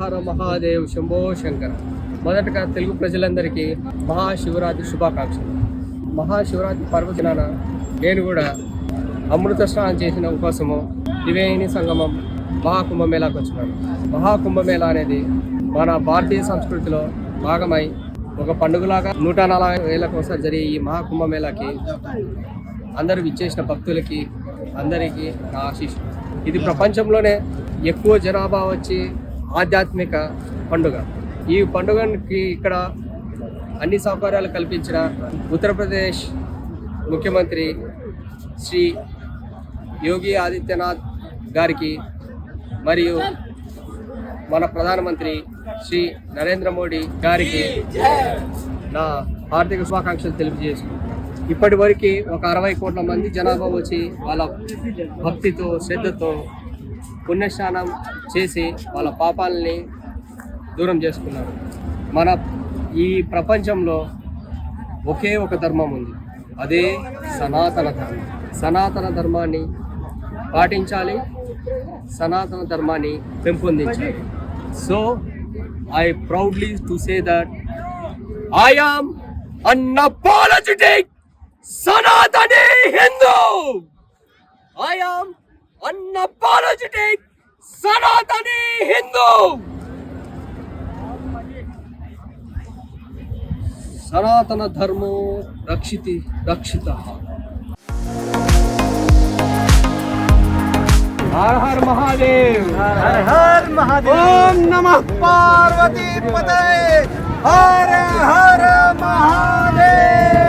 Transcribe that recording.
మహాదేవ్ శంభో శంకర. మొదటగా తెలుగు ప్రజలందరికీ మహాశివరాత్రి శుభాకాంక్షలు. మహాశివరాత్రి పర్వదినాన నేను కూడా అమృత స్నానం చేసిన కోసము త్రివేణి సంగమం మహాకుంభమేళాకు వచ్చినాను. మహాకుంభమేళా అనేది మన భారతీయ సంస్కృతిలో భాగమై ఒక పండుగలాగా నూట నలభై వేలకు కోసం జరిగే ఈ మహాకుంభమేళాకి అందరూ విచ్చేసిన భక్తులకి అందరికీ నా ఆశీస్సు. ఇది ప్రపంచంలోనే ఎక్కువ జనాభా వచ్చి ఆధ్యాత్మిక పండుగ. ఈ పండుగకి ఇక్కడ అన్ని సౌకర్యాలు కల్పించిన ఉత్తరప్రదేశ్ ముఖ్యమంత్రి శ్రీ యోగి ఆదిత్యనాథ్ గారికి మరియు మన ప్రధానమంత్రి శ్రీ నరేంద్ర మోడీ గారికి నా ఆర్థిక శుభాకాంక్షలు తెలియజేసుకుంటున్నాను ఇప్పటి వరకు ఒక అరవై కోట్ల మంది జనాభా వచ్చి వాళ్ళ భక్తితో శ్రద్ధతో పుణ్యస్నానం చేసి వాళ్ళ పాపాలని దూరం చేసుకున్నారు. మన ఈ ప్రపంచంలో ఒకే ఒక ధర్మం ఉంది. అదే సనాతన ధర్మం. సనాతన ధర్మాన్ని పాటించాలి సనాతన ధర్మాన్ని పెంపొందించాలి. So I proudly to say that I am unapologetic Sanatani Hindu I am unapologetic Sanatani Hindu. सनातन धर्मो रक्षिति रक्षिता। हर हर महादेव। हर हर महादेव। ओम नमः पार्वती पते। हर हर महादेव।